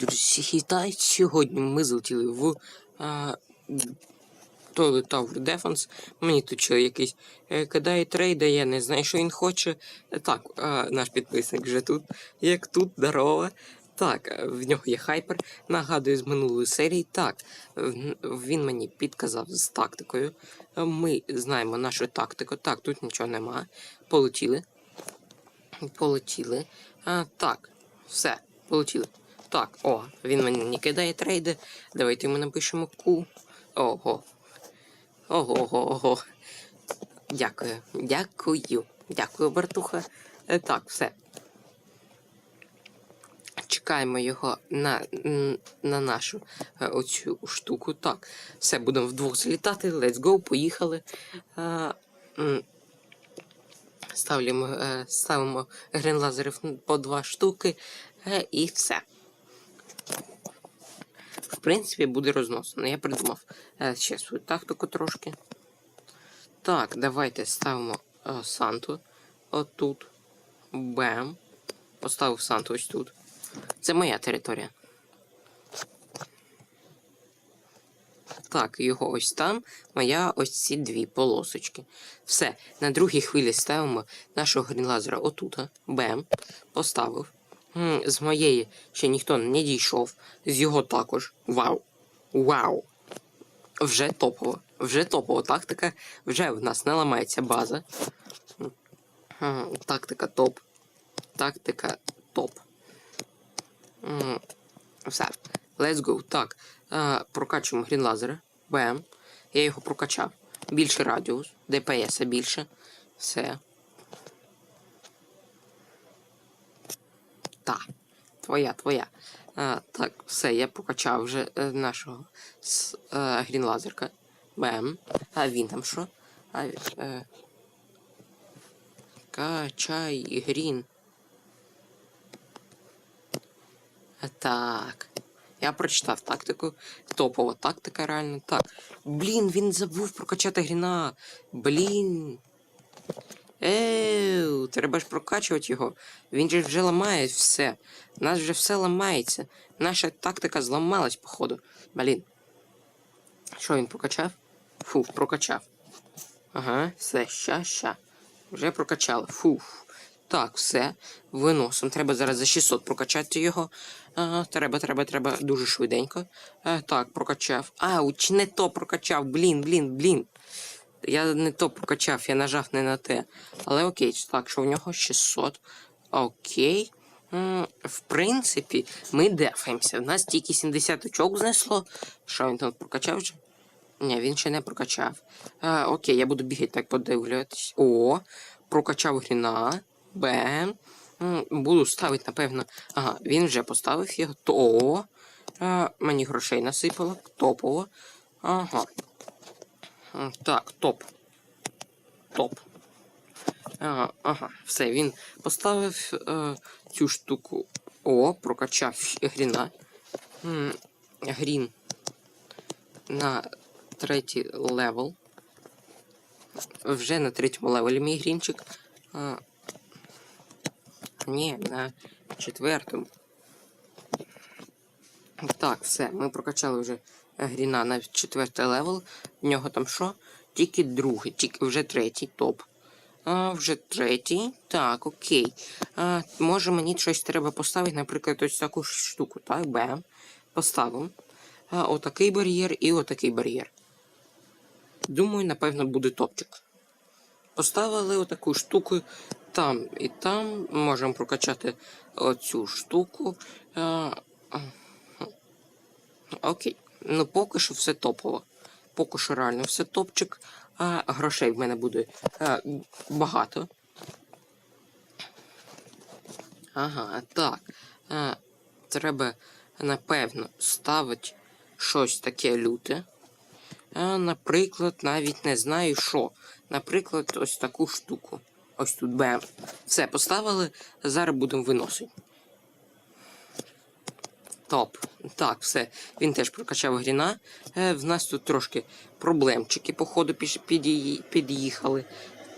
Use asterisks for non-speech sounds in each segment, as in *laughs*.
Друзі, вітаю! Сьогодні ми залетіли в а, Toilet Tower Defense. Мені тут чоловік якийсь е, кидає трейда, я не знаю, що він хоче. Так, а, наш підписник вже тут. Як тут, здорово. Так, е, в нього є хайпер. Нагадую з минулої серії. Так, він мені підказав з тактикою. Ми знаємо нашу тактику. Так, тут нічого нема. Полетіли. Полетіли. А, так, все, полетіли. Так, о, він мені не кидає трейди. Давайте ми напишемо Q. Ого. Ого, ого, ого. Дякую. Дякую. Дякую, братуха. Е, Так, все. Чекаємо його на, на нашу е, оцю штуку. Так, все, будемо вдвох злітати. Let's go, поїхали. Е, Ставимо, ставимо грінлазерів по два штуки і все. В принципі, буде розносно. Я придумав е, ще свою тактику трошки. Так, давайте ставимо е, Санту. Отут. Бем. Поставив Санту ось тут. Це моя територія. Так, його ось там, моя ось ці дві полосочки. Все, на другій хвилі ставимо нашого грінлазера отут. Бем. Поставив. З моєї ще ніхто не дійшов. З його також. Вау. Вау. Вже топово. Вже топово тактика. Вже в нас не ламається база. Тактика топ. Тактика топ. Все. Let's go. Так. Е, прокачуємо грінлазера. Бем. Я його прокачав. Більший радіус. ДПС більше. Все. Так. Твоя, твоя. А, так, все, я прокачав вже е, нашого с, е, грінлазерка. Бем. А він там що? А, е, качай грін. Так. Я прочитав тактику. Топова тактика, реально. Так. Блін, він забув прокачати гріна. Блін. Еу, треба ж прокачувати його. Він же вже ламає все. У нас вже все ламається. Наша тактика зламалась, походу. Блін. Що він прокачав? Фу, прокачав. Ага, все, ща, ща. Вже прокачали. Фух. Так, все. Виносом. Треба зараз за 600 прокачати його. А, треба, треба, треба дуже швиденько. А, так, прокачав. Ауч, не то прокачав. Блін, блін, блін. Я не то прокачав, я нажав не на те. Але окей, так, що у нього 600. Окей. В принципі, ми дефаємося. В нас тільки 70 очок знесло. Що він там прокачав вже? Ні, він ще не прокачав. А, окей, я буду бігати так подивлюватись. О, прокачав гріна. Бем. Буду ставити, напевно. Ага, він вже поставив його. То. А, мені грошей насипало. Топово. Ага. М, Так, топ. Топ. Ага, ага, все, він поставив е, цю штуку. О, прокачав гріна. Грін на третій левел. Вже на третьому левелі мій грінчик. А, ні, на четвертому. Так, все, ми прокачали вже гріна на четвертий левел. В нього там що? Тільки другий, тільки вже третій топ. А, вже третій. Так, окей. А, може мені щось треба поставити, наприклад, ось таку штуку, так? Бем. Поставимо. Отакий бар'єр і отакий бар'єр. Думаю, напевно, буде топчик. Поставили отаку штуку там і там. Можемо прокачати оцю штуку. А, Окей. Ну, поки що все топово. Поки що реально все топчик. А грошей в мене буде а, багато. Ага, так. А, треба, напевно, ставити щось таке люте. А, наприклад, навіть не знаю що. Наприклад, ось таку штуку. Ось тут бем. Все, поставили. Зараз будемо виносити. Топ. Так, все. Він теж прокачав гріна. Е, в нас тут трошки проблемчики, походу, під'їхали.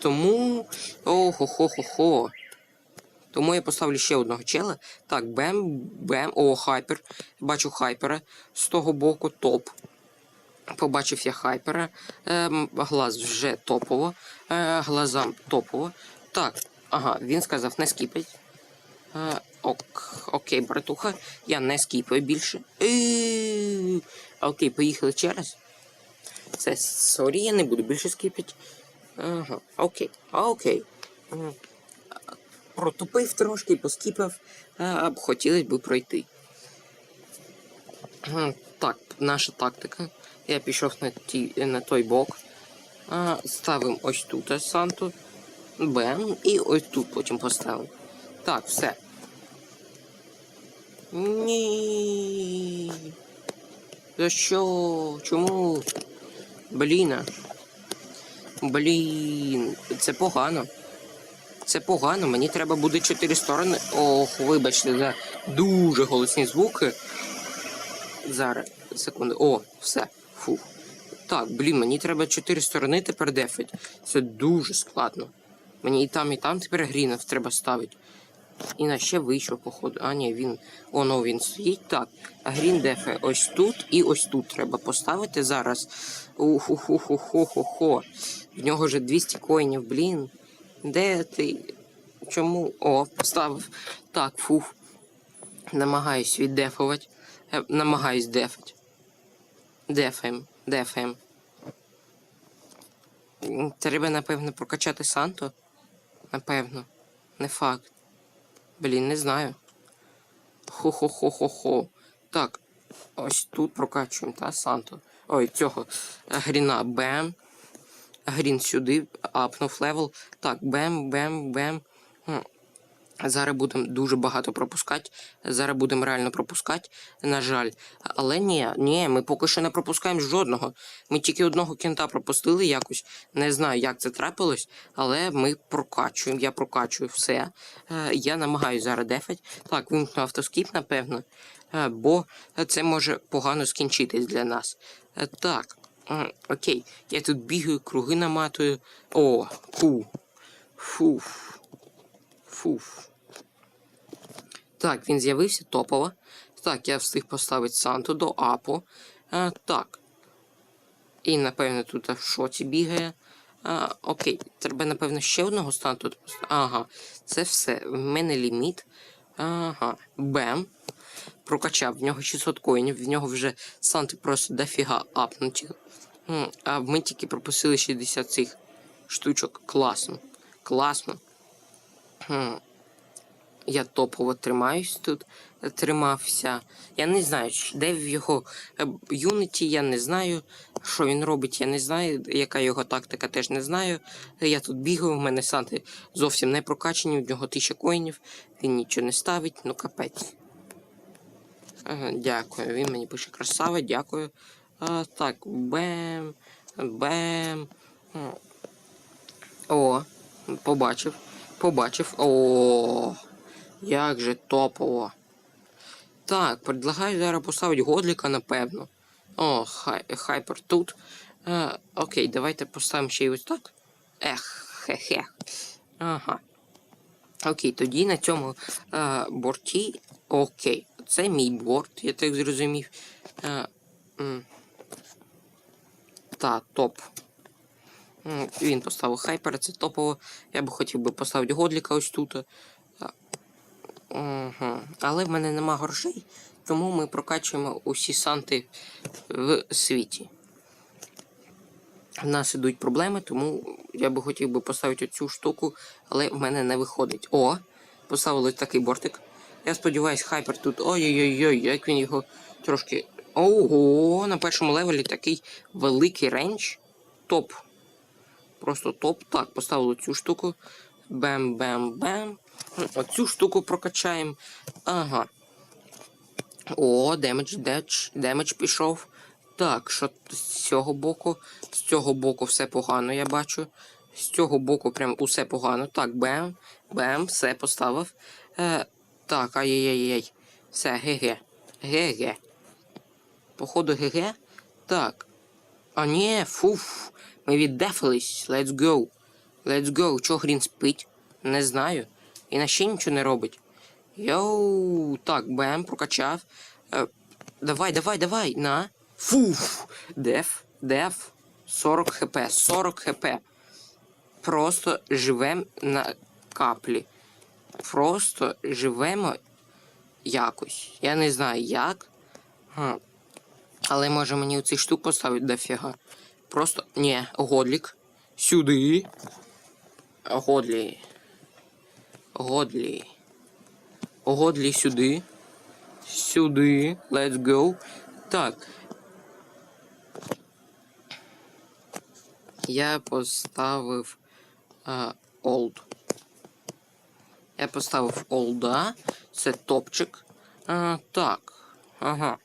Тому. Ого-хо-хо-хо. Тому я поставлю ще одного чела. Так, бем, бем. О, хайпер. Бачу хайпера з того боку, топ. Побачив я хайпера. Ем, глаз вже топово. Е, глазам топово. Так, ага, він сказав, не скіпить. Е, ок, окей, братуха, я не скіпаю більше. Е, окей, поїхали через. Це сорі, я не буду більше скіпити. Ага, окей, окей. Протупив трошки, поскіпав, а хотілося б пройти. Так, наша тактика. Я пішов на, ті, на той бок. Ставимо ось тут Санту. Бем. І ось тут потім поставимо. Так, все. Ні. За що? Чому? Бліна. Блін, це погано. Це погано, мені треба буде чотири сторони. Ох, вибачте, за дуже голосні звуки. Зараз, секунду. О, все. Фух. Так, блін, мені треба чотири сторони тепер дефить. Це дуже складно. Мені і там, і там тепер грінов треба ставити. І на ще вийшов, походу. А, ні, він. Оно він стоїть. Так. А грін дефе ось тут і ось тут треба поставити зараз. В нього вже 200 коїнів, блін. Де ти? Чому? О, поставив. Так, фух. Намагаюсь віддефувати. Е, намагаюсь дефати. Дефаєм, дефаєм. Треба, напевно, прокачати Санто. Напевно. Не факт. Блін, не знаю. Хо-хо-хо-хо-хо. Так. Ось тут прокачуємо, та, Санто. Ой, цього. е, Гріна бем. Грін сюди, апнув левел. Так, бем, бем, бем. Зараз будемо дуже багато пропускати. Зараз будемо реально пропускати, на жаль. Але ні, ні, ми поки що не пропускаємо жодного. Ми тільки одного кінта пропустили якось. Не знаю, як це трапилось, але ми прокачуємо. Я прокачую все. Е, я намагаюся зараз дефать. Так, вимкну автоскіп, напевно. Е, бо це може погано скінчитись для нас. Е, так. Окей, я тут бігаю, круги наматую. О, фу. Фуф. Фуф. Так, він з'явився топово. Так, я встиг поставити Санту до апу. А, так. І, напевно, тут в шоці бігає. А, окей, треба, напевно, ще одного станту. Ага, це все. В мене ліміт. Ага. Бем. Прокачав. В нього 600 коїнів, в нього вже санти просто дофіга апнуті. А ми тільки пропустили 60 цих штучок. Класно. Класно. Я топово тримаюсь тут, е, тримався. Я не знаю, де в його е, юніті, я не знаю, що він робить, я не знаю, яка його тактика, теж не знаю. Е, Я тут бігаю, в мене санти зовсім не прокачані, в нього тисяча коїнів, він нічого не ставить, ну капець. Дякую, він мені пише красава, дякую. А, так, бем, бем. О, побачив, побачив. О. Як же топово. Так, предлагаю зараз поставити годліка, напевно. О, хай, хайпер тут. Е, окей, давайте поставимо ще й ось так. Ех, хе-хе. Ага. Окей, тоді на цьому е, борті. Окей, це мій борт, я так зрозумів. Е, м. та, топ. Він поставив хайпера, це топово. Я би хотів би поставити годліка ось тут. Угу. Але в мене нема грошей, тому ми прокачуємо усі санти в світі. В нас ідуть проблеми, тому я би хотів би поставити цю штуку, але в мене не виходить. О! Поставили такий бортик. Я сподіваюся, хайпер тут. Ой-ой-ой, як він його трошки. Ого! На першому левелі такий великий рейндж. Топ. Просто топ. Так, поставили цю штуку. Бем-бем-бем. Оцю штуку прокачаємо. Ага. О, демедж, демедж, демедж пішов. Так, що з цього боку? З цього боку все погано, я бачу. З цього боку прям усе погано. Так, бем, бем, все поставив. Е, так, ай-яй-яй. Все, ГГ. ГГ. Походу, ГГ. Так. А ні, фуф. Ми віддефались. Let's go. Let's go. Чого Грін спить? Не знаю. І на ще нічого не робить. Йоу, так, БМ прокачав. Е, давай, давай, давай, на. Фуф. Деф, деф. 40 хп, 40 хп. Просто живем на каплі. Просто живемо якось. Я не знаю як. Але може мені оцей штук поставити дофіга. Просто. Ні, годлік. Сюди. Годлі. Годлі. Годлі сюди. Сюди. Let's go. Так. Я поставив а, old. Я поставив олда. Це топчик. А, так. Ага.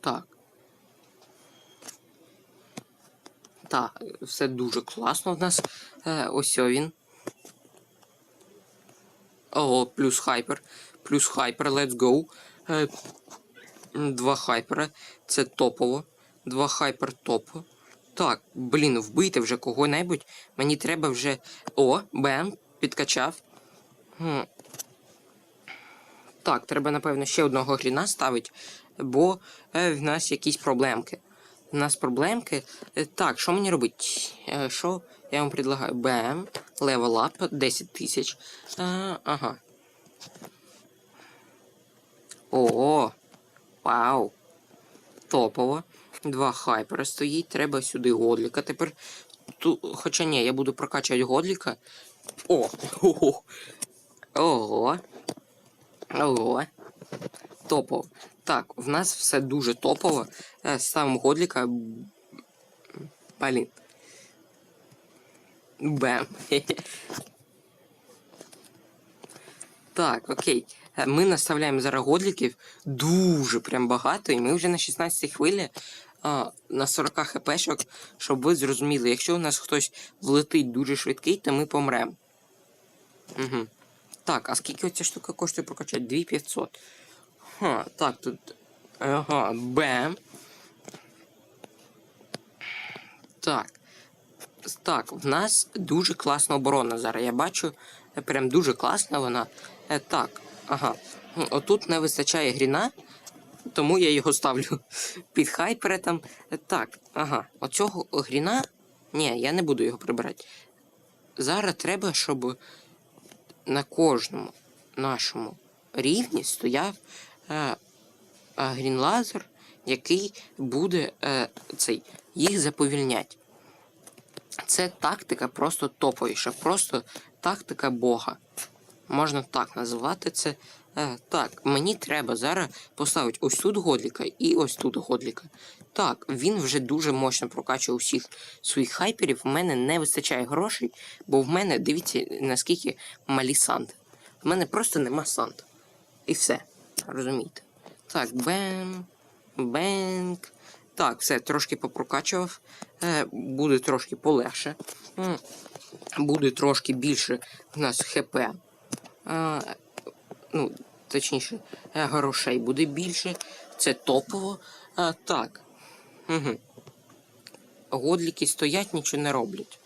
Так. Так, все дуже класно в нас. Е, ось він. О, плюс хайпер. Плюс хайпер, let's go. Е, два хайпера. Це топово. Два хайпер топово. Так, блін, вбийте вже кого-небудь. Мені треба вже. О, бем, підкачав. Хм. Так, треба, напевно, ще одного гріна ставити, бо е, в нас якісь проблемки. У нас проблемки. Е, так, що мені робити? Е, що я вам предлагаю? БМ, левел ап, 10 тисяч. Е, ага. О, вау. Топово. Два хайпера стоїть, треба сюди годліка. Тепер. Ту, хоча ні, я буду прокачувати годліка. О! Ого! Ого! Ого! Топово. Так, в нас все дуже топово. Е, Ставимо годліка. Блін. Бем. Так, окей. Е, Ми наставляємо зараз годліків дуже прям багато, і ми вже на 16 хвилі а, на 40 хпшок, щоб ви зрозуміли, якщо у нас хтось влетить дуже швидкий, то ми помремо. Угу. Так, а скільки оця штука коштує прокачати? 2500. Ха, так, тут. Ага, бем. Так. Так, в нас дуже класна оборона зараз. Я бачу, прям дуже класна вона. Е, так, ага. Отут не вистачає гріна, тому я його ставлю *laughs* під хайпера там. Е, Так, ага. Оцього гріна. Ні, я не буду його прибирати. Зараз треба, щоб на кожному нашому рівні стояв грінлазер, який буде е, цей, їх заповільнять. Це тактика просто топовіша, просто тактика Бога. Можна так називати це. Е, так, мені треба зараз поставити ось тут годліка і ось тут годліка. Так, він вже дуже мощно прокачує усіх своїх хайперів. У мене не вистачає грошей, бо в мене, дивіться, наскільки малі санти. В мене просто нема сант. І все. Розумієте? Так, бем, бенк. Так, все, трошки попрокачував. Е, буде трошки полегше. Буде трошки більше в нас ХП. Е, ну, точніше, е, грошей буде більше. Це топово. А, так. Угу. Годліки стоять, нічого не роблять.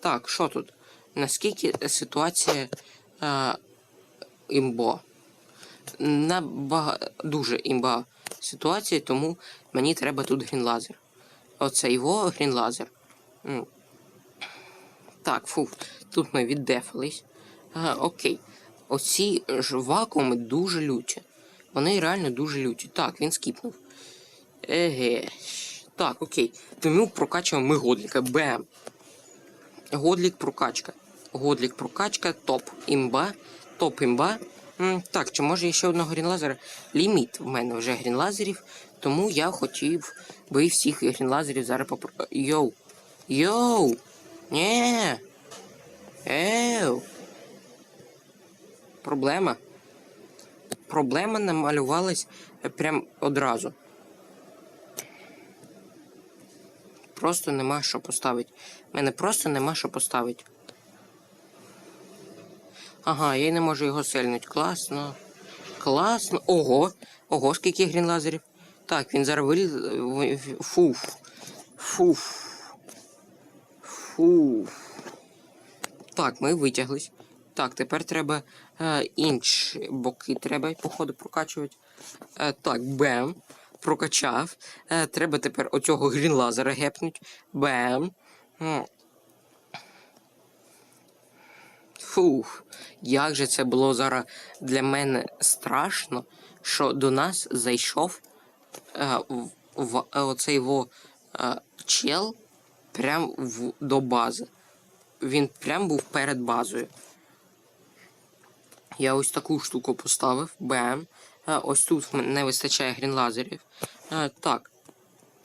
Так, що тут? Наскільки ситуація а, імбо? Набага... Дуже імба ситуація, тому мені треба тут грінлазер. Оце його грінлазер. Так, фу, тут ми віддефались. Ага, окей. Оці ж вакууми дуже люті. Вони реально дуже люті. Так, він скіпнув. Еге. Так, окей. Тому прокачуємо ми годліка. Бем. Годлік прокачка. Годлік прокачка, топ імба. Топ імба. Так, чи може ще одного грінлазера? Ліміт в мене вже грінлазерів, тому я хотів би всіх грінлазерів зараз попро... Йоу. Йоу. Нє. Еу. Проблема. Проблема намалювалась прям одразу. Просто нема що поставити. У мене просто нема що поставити. Ага, я й не можу його сельнуть. Класно. Класно. Ого! Ого, скільки грінлазерів. Так, він зараз виліз. Фуф. Фуф. Фуф. Так, ми витяглись. Так, тепер треба е, інші боки треба, походу, прокачувати. Е, так, бем. Прокачав. Е, треба тепер оцього грінлазера гепнуть. Бем. М. Фух, як же це було зараз для мене страшно, що до нас зайшов е, в, в, е, оцей во, е, чел прям в, до бази. Він прям був перед базою. Я ось таку штуку поставив. Бем. Е, ось тут не вистачає грінлазерів. Е, так.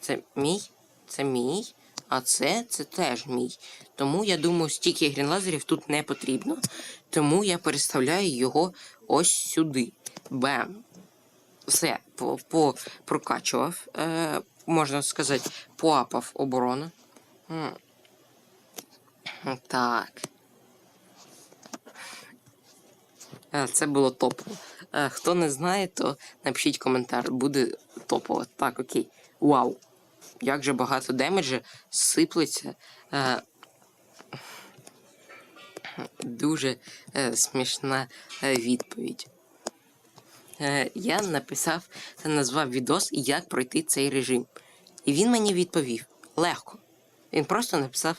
Це мій, це мій, а це це теж мій. Тому я думаю, стільки грінлазерів тут не потрібно. Тому я переставляю його ось сюди. Бем. Все, прокачував. Е, можна сказати, поапав оборону. Так. Е, Це було топово. Е, Хто не знає, то напишіть коментар, буде топово. Так, окей. Вау. Як же багато демеджа сиплеться. Е, Дуже е, смішна е, відповідь. Е, Я написав та назвав відос, як пройти цей режим. І він мені відповів: легко. Він просто написав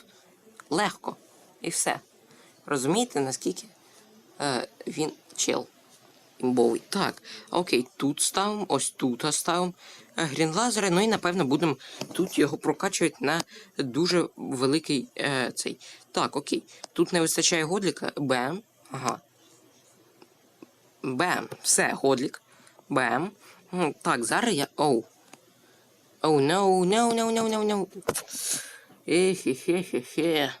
легко. І все. Розумієте, наскільки е, він чел імбовий. Так, окей, тут ставимо, ось тут ставимо е, грінлазери, ну і напевно будемо тут його прокачувати на дуже великий е, цей. Так, окей. Тут не вистачає годліка. Бем. Ага. Бем. Все, годлік. Бем. Так, зараз я. Оу. Оу, no, no, no, no, no, no. Хе-хе-хе-хе.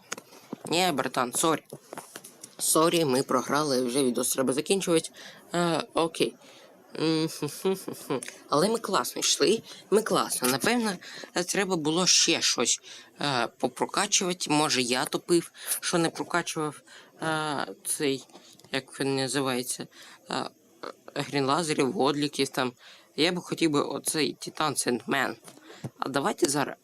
Ні, братан, сорі. Сорі, ми програли, вже відос треба закінчувати. А, окей. Але ми класно йшли, ми класно. Напевно, е, треба було ще щось е, попрокачувати. Може, я топив, що не прокачував е, цей, як він називається, е, грінлазерів, годліків там. Я б хотів би оцей Титан Сендмен. А давайте зараз.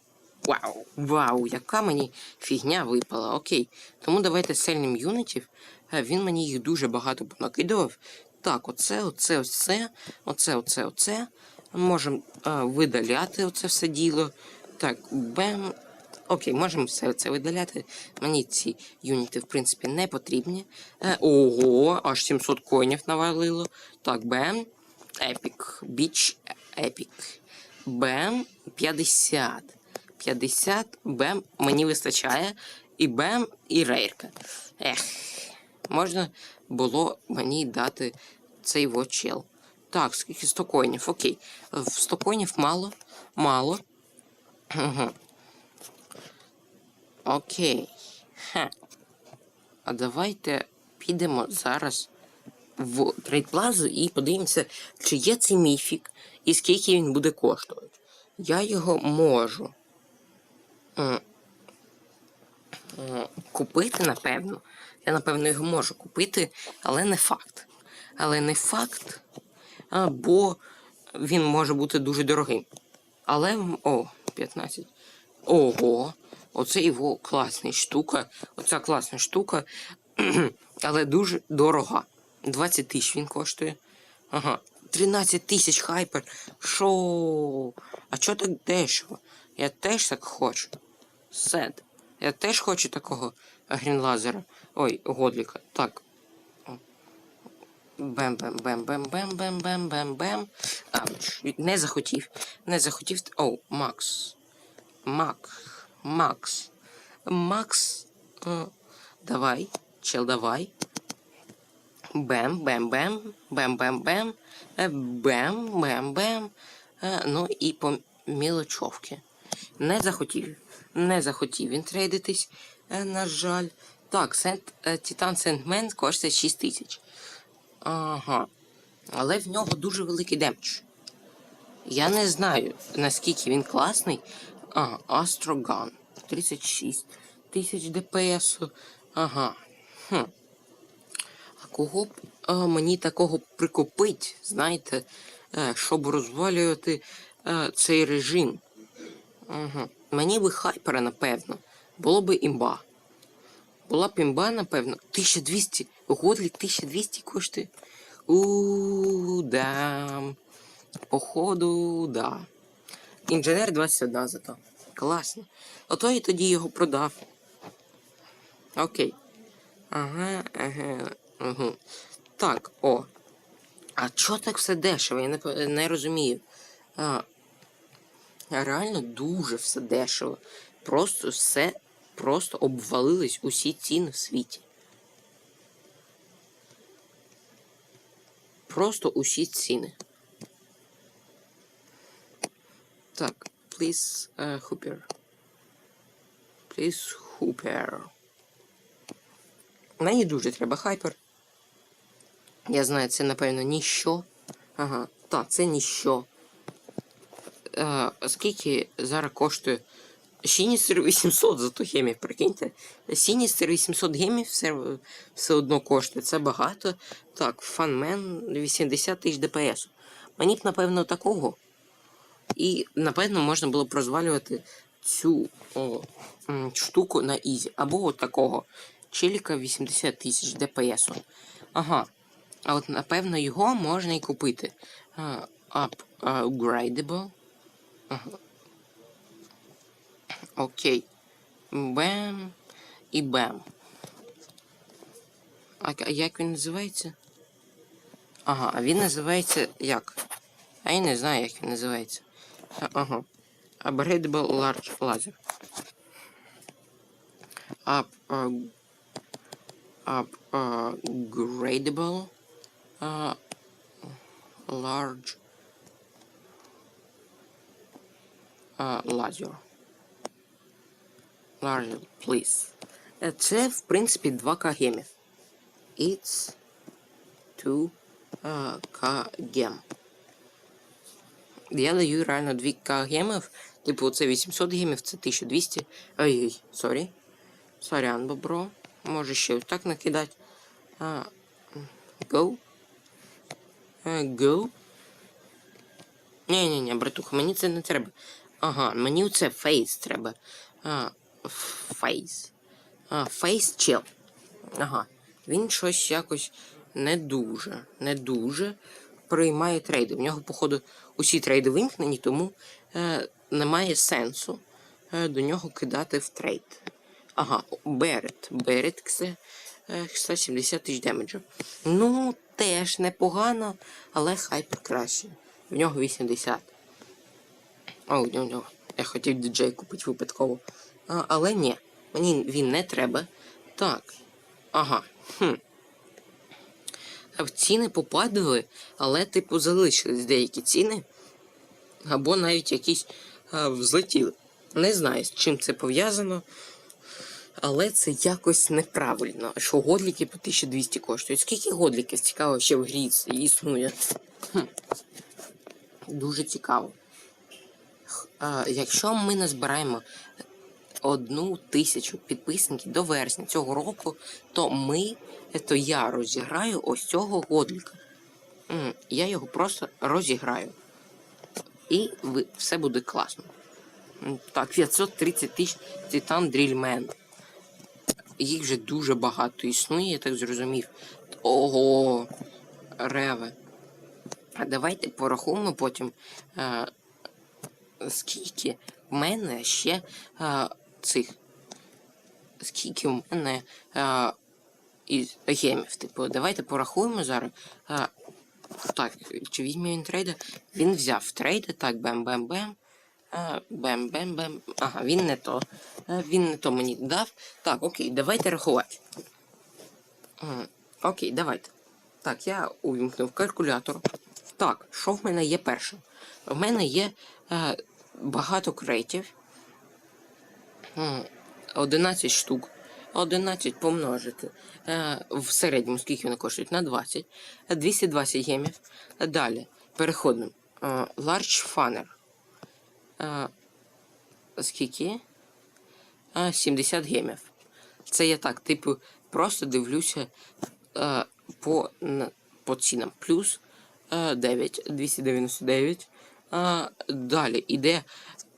Вау, вау, яка мені фігня випала. Окей. Тому давайте сильним юнітів. Е, Він мені їх дуже багато понакидував. Так, оце, оце, оце, оце, оце, оце. Можемо видаляти оце все діло. Так, бем. Окей, можемо все це видаляти. Мені ці юніти, в принципі, не потрібні. Е, ого, аж 700 коїнів навалило. Так, бем. Епік. Біч епік. Бем 50. 50 бем мені вистачає. І бем, і рейрка. Ех, можна було мені дати цей вочел. Так, скільки 100 коїнів, окей. В 100 коїнів мало. Мало. Угу. Окей. Ха. А давайте підемо зараз в трейдплазу і подивимося, чи є цей міфік і скільки він буде коштувати. Я його можу купити, напевно. Я, напевно, його можу купити, але не факт. Але не факт, бо він може бути дуже дорогим. Але. О, 15. Ого, оце його класна штука. Оця класна штука, *clears throat* але дуже дорога. 20 тисяч він коштує. Ага. 13 тисяч хайпер. Шо? А чо так дешево? Я теж так хочу. Сед. Я теж хочу такого грінлазера. Ой, годліка. Так. бем бем бем бем бем бем бем бем бем Ауч. Не захотів. Не захотів. Оу, Макс. Мак. Макс. Макс. Е, Давай. Чел, давай. Бем, бем, бем, бем, бем, бем, е. Е, Ну і по мілочовки. Не захотів. Не захотів він трейдитись, е, на жаль. Так, Сент, е, Титан Сентмен коштує 6 тисяч. Ага. Але в нього дуже великий демедж. Я не знаю, наскільки він класний. Ага, Астроган. 36 тисяч ДПС. Ага. Хм. А кого б е, мені такого прикупить, знаєте, щоб розвалювати е, цей режим? Угу. Мені би хайпера, напевно. Було би імба. Була пімба, напевно. 1200. Годлік 1200 коштує. У да. Походу, да. Інженер 21 зато. Класно. Ото я тоді його продав. Окей. Ага, ага. Угу. Так, о. А чого так все дешево? Я не, не розумію. А, реально дуже все дешево. Просто все, просто обвалились усі ціни в світі. Просто усі ціни. Так, please, uh, Hooper. Please, Hooper. Мені дуже треба хайпер. Я знаю, це, напевно, ніщо. Ага, так, це ніщо. Е, скільки зараз коштує? Сіністер 800 за ту гемів, прикиньте. Сіністер 800 гемів все, все одно коштує. Це багато. Так, фанмен 80 тисяч ДПС. Мені б, напевно, такого. І, напевно, можна було б розвалювати цю о, штуку на ізі. Або от такого. Челіка 80 тисяч ДПС. Ага. А от, напевно, його можна і купити. Upgradable. Окей. Бем і бем. А, як він називається? Ага, а він називається як? А я не знаю, як він називається. А, ага. Upgradable Large Laser. Up, uh, up, uh, gradable uh, large uh, laser. Larger, please. Е, Це, в принципі, 2К гемів. It's 2К гем. Я даю реально 2К гемів. Типу, це 800 гемів, це 1200. Ой-ой, сорі. Сорян, бобро. Може ще ось так накидати. А, Go. Е, Go. Ні-ні-ні, братуха, мені це не треба. Ага, мені оце фейс треба. А, фейс. А, фейс чел. Ага. Він щось якось не дуже, не дуже приймає трейди. В нього, походу, усі трейди вимкнені, тому е, немає сенсу е, до нього кидати в трейд. Ага, Берет. Берет це е, 170 тисяч демеджа. Ну, теж непогано, але хайпер краще. В нього 80. О, у нього. Я хотів діджей купити випадково. А, але ні, мені він не треба. Так. Ага. Хм. Ціни попадали, але, типу, залишились деякі ціни. Або навіть якісь а, взлетіли. Не знаю, з чим це пов'язано. Але це якось неправильно. Що годліки по 1200 коштують. Скільки годліків цікаво ще в грі існує? Хм. Дуже цікаво. Якщо ми назбираємо одну тисячу підписників до вересня цього року, то ми, то я розіграю ось цього годліка. Я його просто розіграю. І все буде класно. Так, 530 тисяч Титан Дрільмен. Їх вже дуже багато існує, я так зрозумів. Ого, реве. А давайте порахуємо потім, е, скільки в мене ще е, цих. Скільки в мене е, із гемів. Типу, давайте порахуємо зараз. Е, так, чи візьме він трейда? Він взяв трейда, так, бем-бем-бем. Бем-бем-бем. Ага, він не то. Він не то мені дав. Так, окей, давайте рахувати. Окей, давайте. Так, я увімкнув калькулятор. Так, що в мене є перше? В мене є багато крейтів. 11 штук. 11 помножити. Е, в середньому скільки вони коштують? На 20. Е, 220 гемів. Е, Далі. Переходимо. Е, Large Funner. Е, скільки? Е, 70 гемів. Це я так, типу, просто дивлюся е, по, по цінам. Плюс е, 9, 299. Е, далі іде.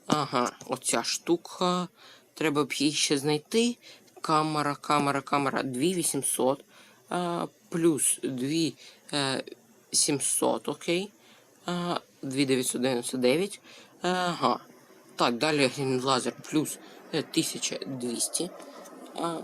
Ага, оця штука. Треба б її ще знайти. камера, камера, камера 2800 а, плюс 2700, окей. А, 2999. Ага. Так, далі лазер плюс е, 1200. А,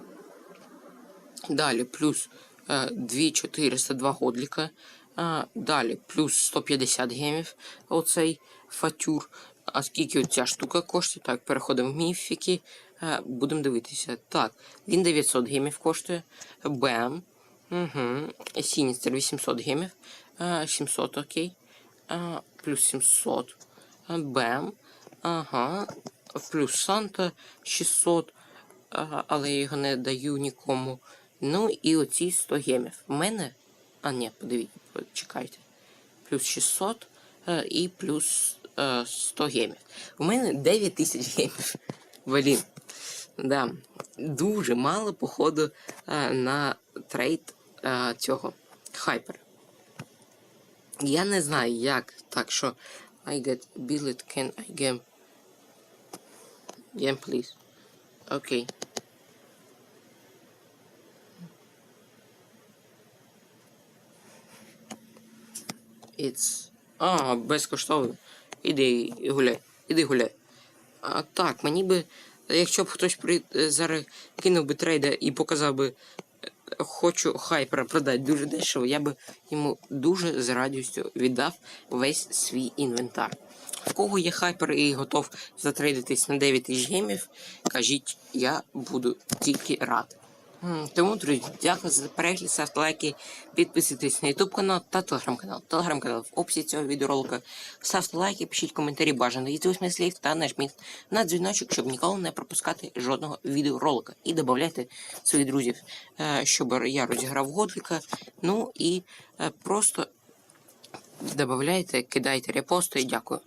далі плюс е, 2402 годліка. А, далі плюс 150 гемів. Оцей фатюр. А скільки ця штука коштує? Так, переходимо в міфіки. Е, будемо дивитися. Так, він 900 гемів коштує. Бем. Угу. Сіністер 800 гемів. Е, 700, окей. Е, плюс 700. Е, Бем. Ага. Плюс Санта 600. Ага, але я його не даю нікому. Ну і оці 100 гемів. У мене. А, ні, подивіться, чекайте. Плюс 600 е, і плюс е, 100 гемів. У мене 9000 гемів. Блін. Да. Дуже мало, походу, е, на трейд цього хайпер. Я не знаю, як. Так що. I get billet, can I gem? Gem, please. Окей. It's... А, безкоштовно. Іди гуляй. Іди гуляй. А, так, мені би. Якщо б хтось при... е, зараз кинув би трейда і показав би е, хочу хайпера продати дуже дешево, я би йому дуже з радістю віддав весь свій інвентар. В кого є хайпер і готов затрейдитись на 9 тисяч гемів, кажіть, я буду тільки рад. Тому, друзі, дякую за перегляд, ставте лайки, підписуйтесь на YouTube канал та телеграм-канал. Телеграм-канал в описі цього відеоролика. Ставте лайки, пишіть коментарі бажано від восьми слів та нажміть на дзвіночок, щоб ніколи не пропускати жодного відеоролика. І додавайте своїх друзів, е, щоб я розіграв годліка. Ну і е, просто додавайте, кидайте репости дякую.